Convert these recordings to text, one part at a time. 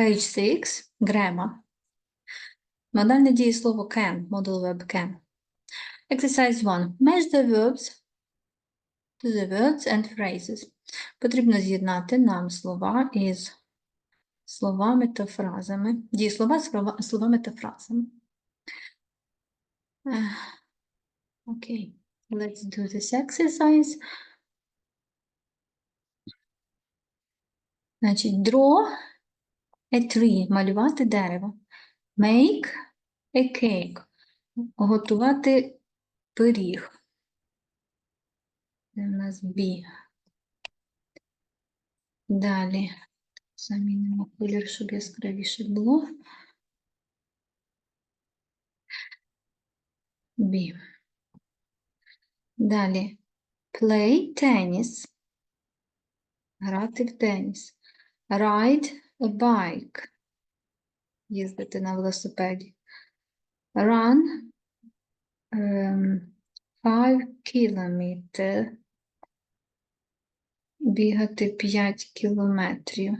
Page 6. Grammar. Модальне дієслово can. Modal verb can. Exercise 1. Match the verbs to the words and phrases. Потрібно з'єднати нам слова із словами та фразами. Дієслова з словами та фразами. Ех, Окей. Let's do this exercise. Значить, draw a tree, малювати дерево. Make a cake, готувати пиріг. Це у нас B. Далі замінимо колір, щоб яскравіше було. B. Далі play tennis. Грати в теніс. Ride a bike. Їздити на велосипеді. Run ем, five kilometer. Бігати 5 кілометрів.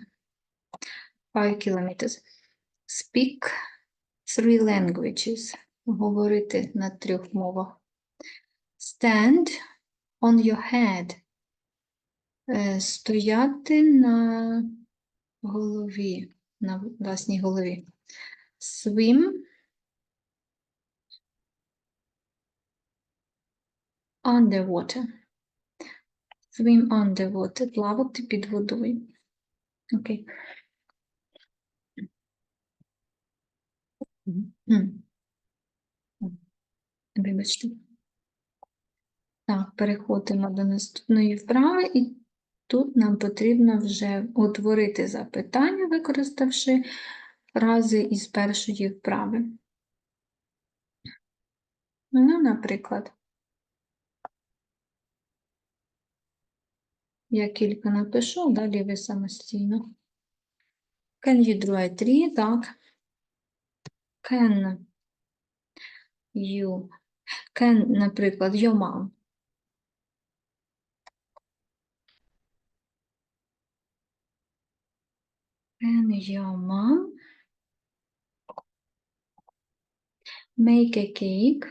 Five kilometers. Speak three languages. Говорити на трьох мовах. Stand on your head. Е, Стояти на голові, на власній голові. Swim underwater. Swim underwater. Плавати під водою. Окей. Вибачте. Так, переходимо до наступної вправи, і тут нам потрібно вже утворити запитання, використавши фрази із першої вправи. Ну, наприклад, я кілька напишу, далі ви самостійно. Can you draw a tree? Так. Can you, can, наприклад, your mom. Can your mom make a cake?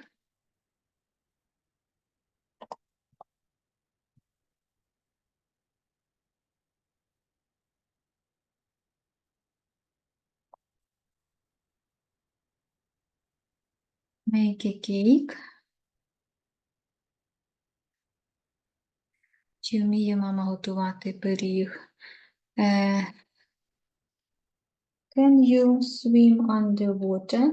Make a cake. Чи вміє мама готувати пиріг? Е, Can you swim underwater?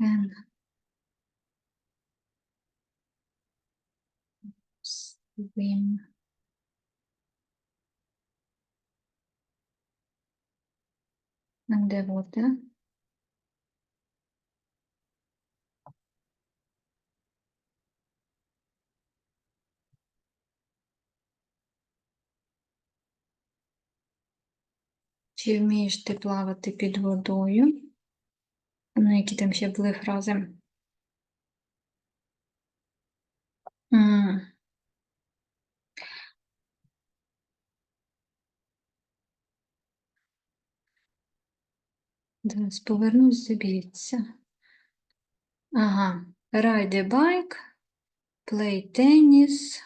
Can swim underwater? Чи вмієш ти плавати під водою? Ну, які там ще були фрази? М. Зараз повернусь, забіться. Ага. Ride a bike, play tennis.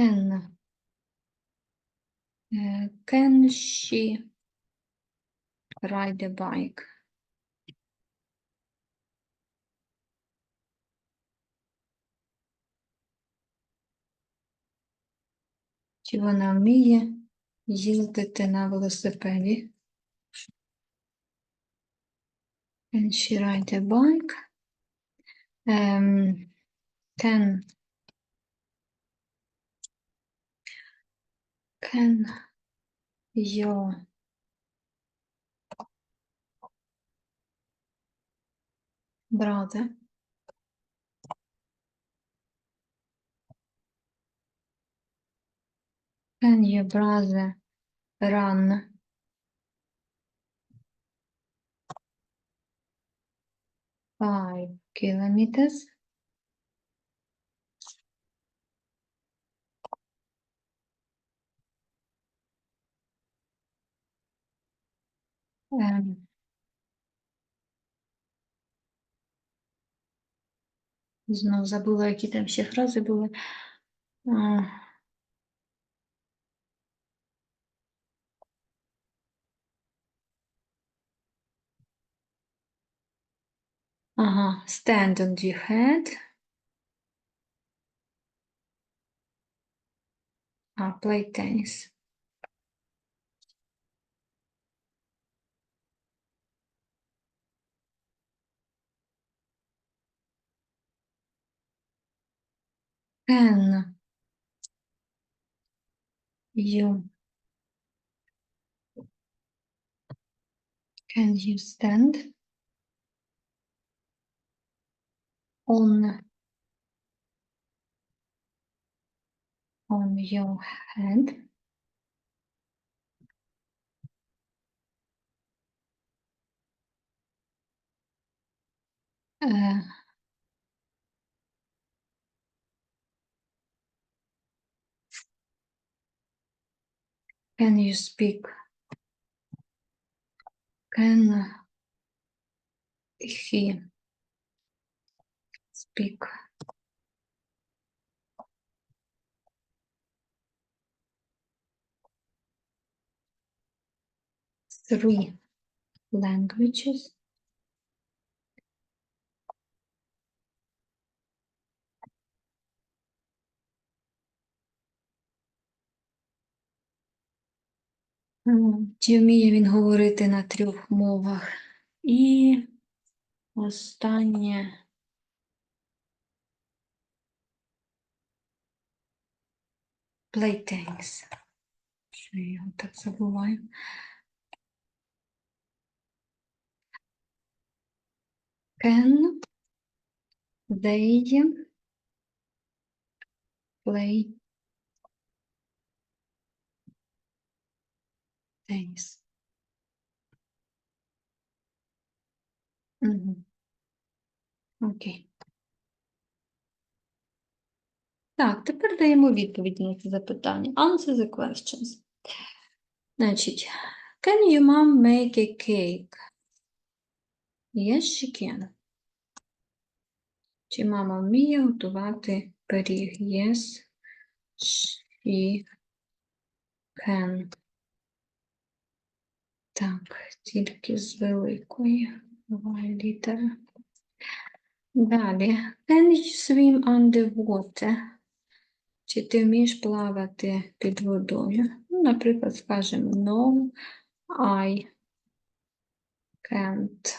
Can, uh, can she ride a bike? Чи вона вміє їздити на велосипеді? Can she ride a bike? Um, can can your brother Can your brother run five kilometers? Знов забула, які там ще фрази були. Ага, stand on your head. А, play tennis. Can you. Can you stand? On. On your head? Uh, can you speak? Can he speak? Three languages. Чи вміє він говорити на трьох мовах? І останнє. Play. Що я його так забуваю? Can they play tennis? Мгм. Окей. Так, тепер даємо відповідь на це запитання. Answer the questions. Значить, can your mom make a cake? Yes, she can. Чи мама вміє готувати пиріг? Yes, she can. Так, тільки з великої літера. Далі. Can you swim underwater? Чи ти вмієш плавати під водою? Ну, наприклад, скажемо No, I can't.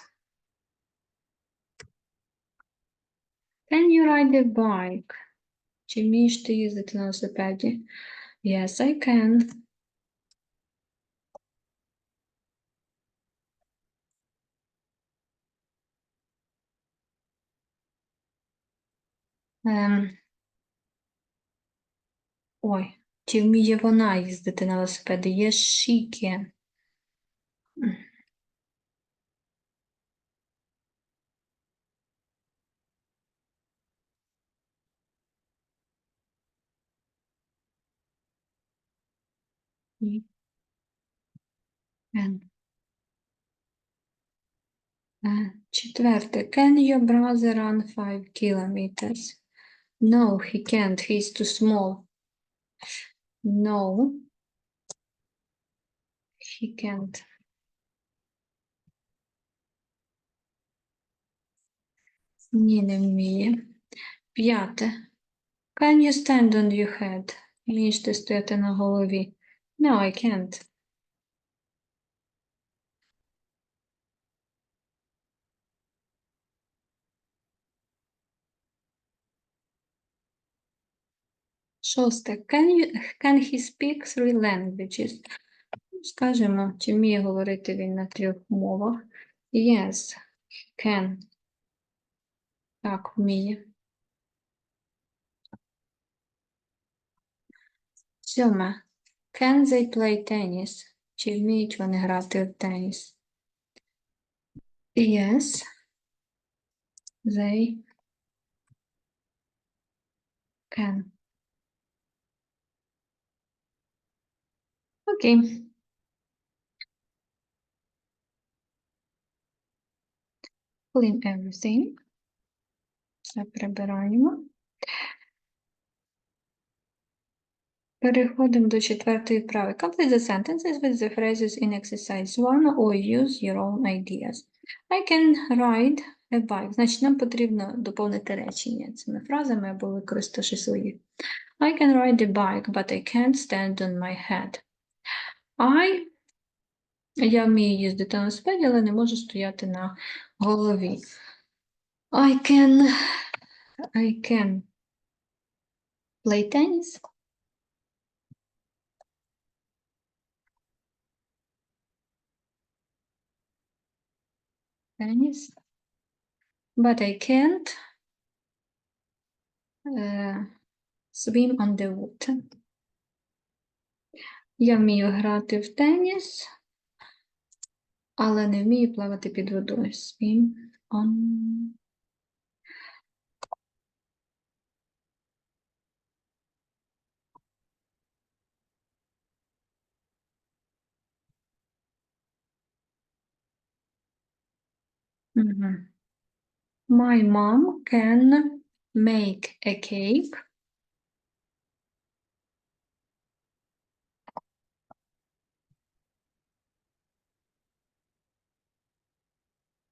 Can you ride a bike? Чи вмієш ти їздити на велосипеді? Yes, I can. Ем, ой, чи вміє вона їздити на велосипеді? Yes, she can. She can. Е, Четверте. Can your brother run five kilometers? No, he can't. He's too small. No, he can't. Ні, не вміє. П'яте. Can you stand on your head? Вмієш ти стояти на голові? No, I can't. Шосте. Can you, can he speak three languages? Скажемо, чи вміє говорити він на трьох мовах? Yes, he can. Так, вміє. Сьоме. Can they play tennis? Чи вміють вони грати в теніс? Yes. They can. Окей. Clean everything. Все прибираємо. Переходимо до четвертої вправи. Complete the sentences with the phrases in exercise 1 or use your own ideas. I can ride a bike. Значить, нам потрібно доповнити речення цими фразами або використати свої. I can ride a bike, but I can't stand on my head. I я вмію їздити на велосипеді, але не можу стояти на голові. I can I can play tennis. Tennis. But I can't uh, swim on the water. Я вмію грати в теніс, але не вмію плавати під водою. Swim on. My mom can make a cake.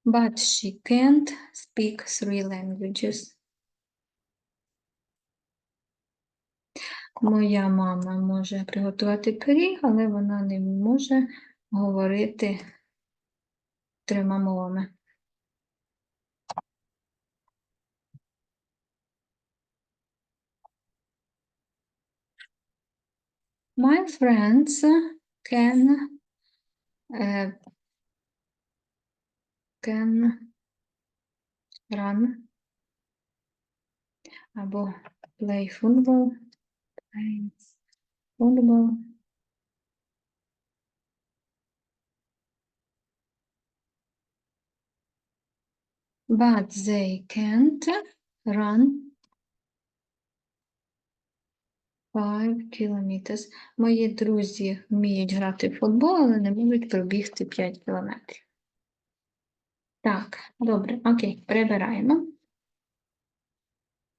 But she can't speak three languages. Моя мама може приготувати пиріг, але вона не може говорити трьома мовами. My friends can uh, can run або play football, play football. But they can't run five kilometers. Мої друзі вміють грати в футбол, але не можуть пробігти 5 кілометрів. Так, добре, окей, перебираємо.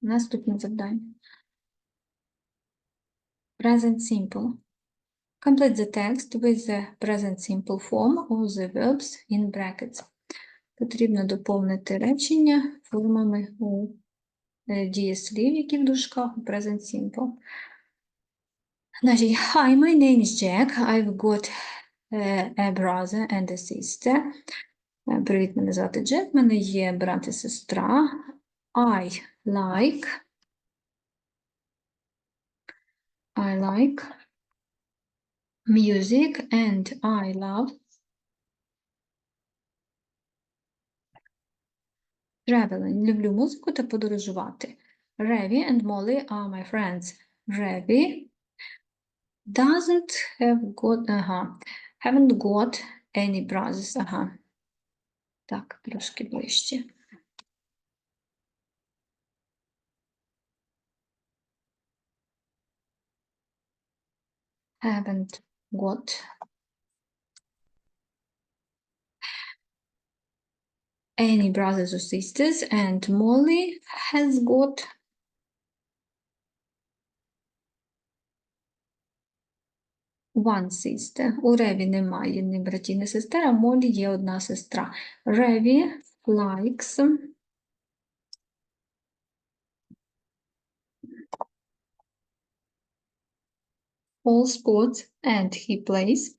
Наступне завдання. Present simple. Complete the text with the present simple form of the verbs in brackets. Потрібно доповнити речення формами у е, дієслів, які в дужках у present simple. Значить, Hi, my name is Jack. I've got е, a brother and a sister. Е, Привіт, мене звати Джек. Мене є брат і сестра. I like. I like music and I love traveling. Люблю музику та подорожувати. Revi and Molly are my friends. Revi doesn't have got, ага, haven't got any brothers. Ага. Так, трошки ближче. Haven't got any brothers or sisters, and Molly has got one sister. У Реві немає ні братів, ні сестер, а Молі є одна сестра. Реві likes all sports and he plays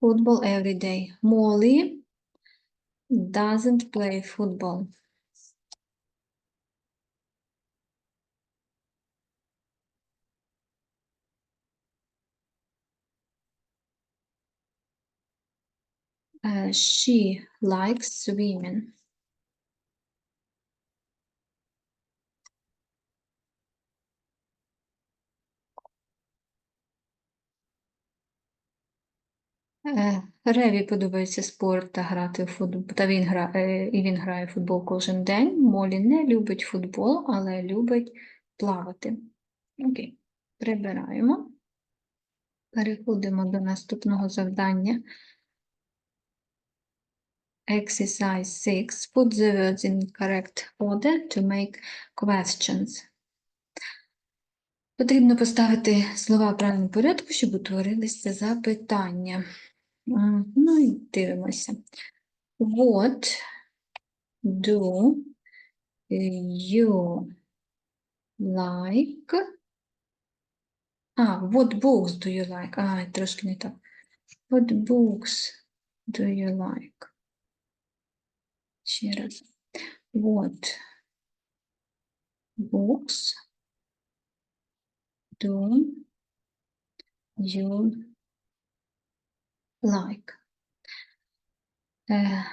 football every day. Molly doesn't play football. Е, she likes swimming. Е, Реві подобається спорт та грати в футбол, та він гра... Е, і він грає в футбол кожен день. Молі не любить футбол, але любить плавати. Окей, прибираємо. Переходимо до наступного завдання. Exercise 6. Put the words in correct order to make questions. Потрібно поставити слова в правильному порядку, щоб утворилися запитання. Ну і дивимося. What do you like? А, what books do you like? А, трошки не так. What books do you like? Ще раз. What books do you like? Е,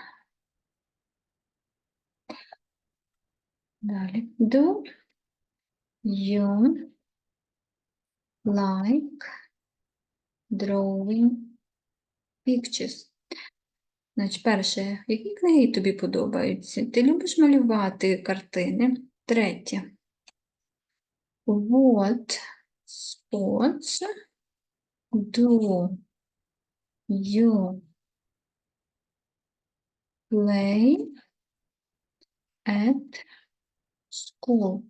Далі. Do you like drawing pictures? Значить, перше, які книги тобі подобаються? Ти любиш малювати картини? Третє. What sports do you play at school?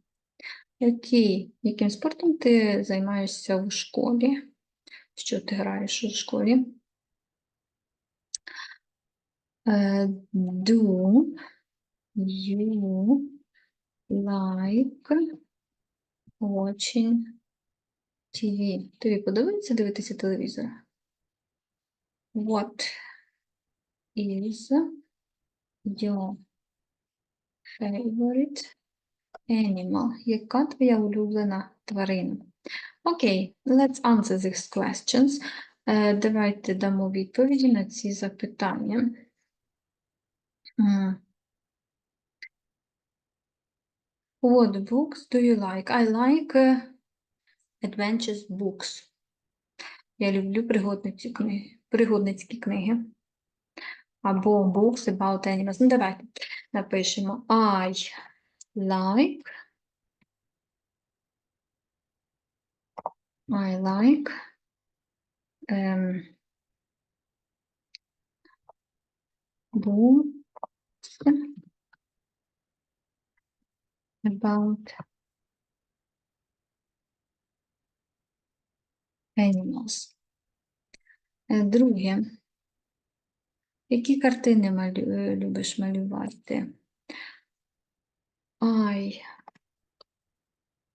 Який, яким спортом ти займаєшся у школі? Що ти граєш у школі? Do you like watching TV? Тобі подобається дивитися телевізор? What is your favorite animal? Яка твоя улюблена тварина? Окей, let's answer these questions. Е, Давайте дамо відповіді на ці запитання. What books do you like? I like uh, adventures books. Я люблю пригодницькі книги, пригодницькі книги. Або books about animals. Ну, давайте напишемо I like I like um, books about animals. Е, Друге. Які картини малю... е, любиш малювати? I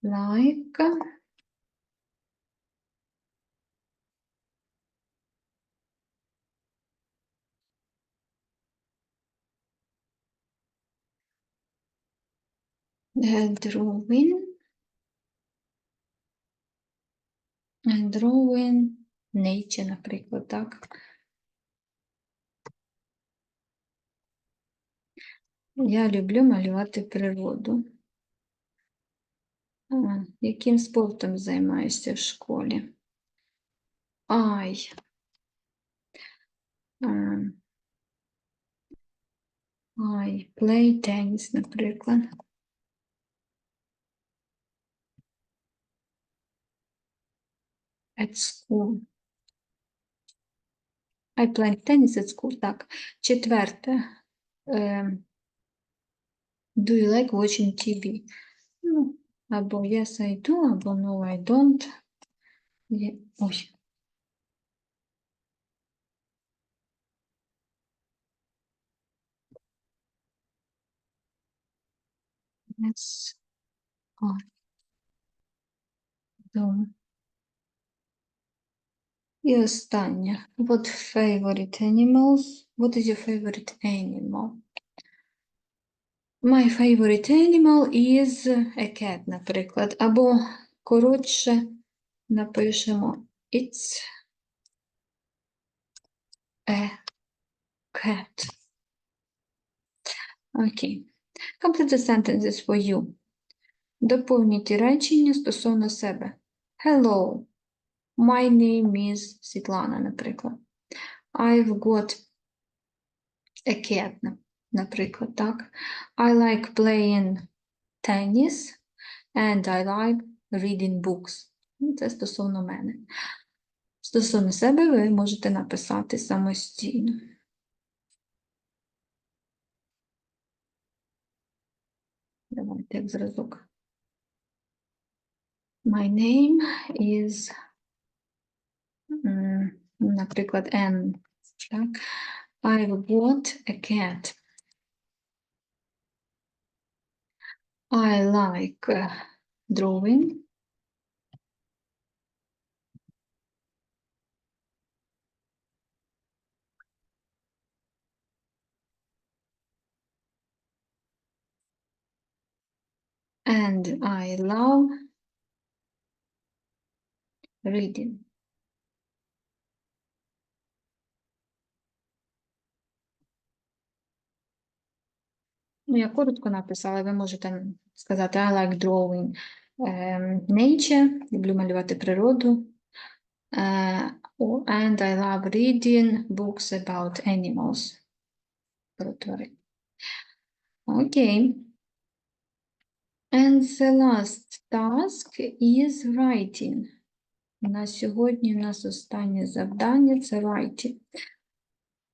like drawing е, drawing nature, наприклад, так? Я люблю малювати природу. А, яким спортом займаєшся в школі? Um, I play tennis, наприклад. At school. I play tennis at school, так. Четверте. Ем, Do you like watching TV? Ну, або yes, I do, або no, I don't. Є- Ой. Yes, I do. І останнє. What favorite animals? What is your favorite animal? My favorite animal is a cat, наприклад. Або коротше напишемо It's a cat. Окей. Complete the sentences for you. Доповніть речення стосовно себе. Hello. My name is Світлана, наприклад. I've got a cat, наприклад, так. I like playing tennis and I like reading books. Ну, Це стосовно мене. Стосовно себе ви можете написати самостійно. Давайте як зразок. My name is, м, наприклад, N. Так? I've got a cat. I like uh, drawing. And I love reading. Ну, я коротко написала, ви можете сказати I like drawing ем, nature, люблю малювати природу. Е, and I love reading books about animals. Окей. And the last task is writing. На сьогодні у нас останнє завдання це writing.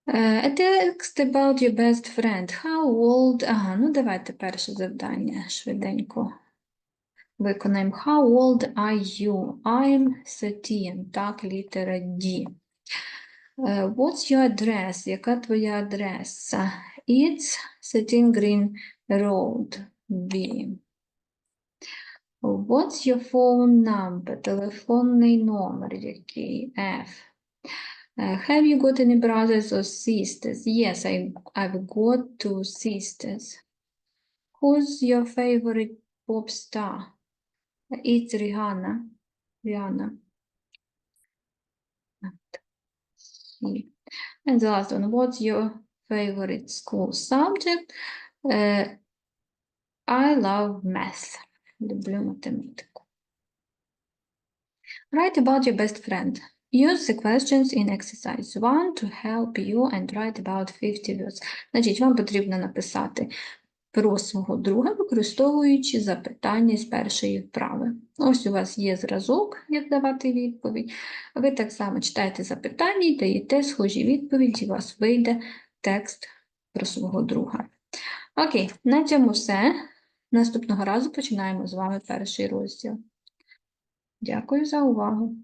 Е, A text about your best friend. How old? Ага, ну давайте перше завдання швиденько виконаємо. How old are you? I'm 13. Так, літера D. Е, What's your address? Яка твоя адреса? It's 13 Green Road, B. What's your phone number? Телефонний номер який? F. Uh, have you got any brothers or sisters? Yes, I, I've got two sisters. Who's your favorite pop star? It's Rihanna. Rihanna. C. And the last one, what's your favorite school subject? Uh, I love math. Люблю математику. Write about your best friend. Use the questions in exercise 1 to help you and write about 50 words. Значить, вам потрібно написати про свого друга, використовуючи запитання з першої вправи. Ось у вас є зразок, як давати відповідь. Ви так само читаєте запитання і даєте схожі відповіді, і у вас вийде текст про свого друга. Окей, на цьому все. Наступного разу починаємо з вами перший розділ. Дякую за увагу.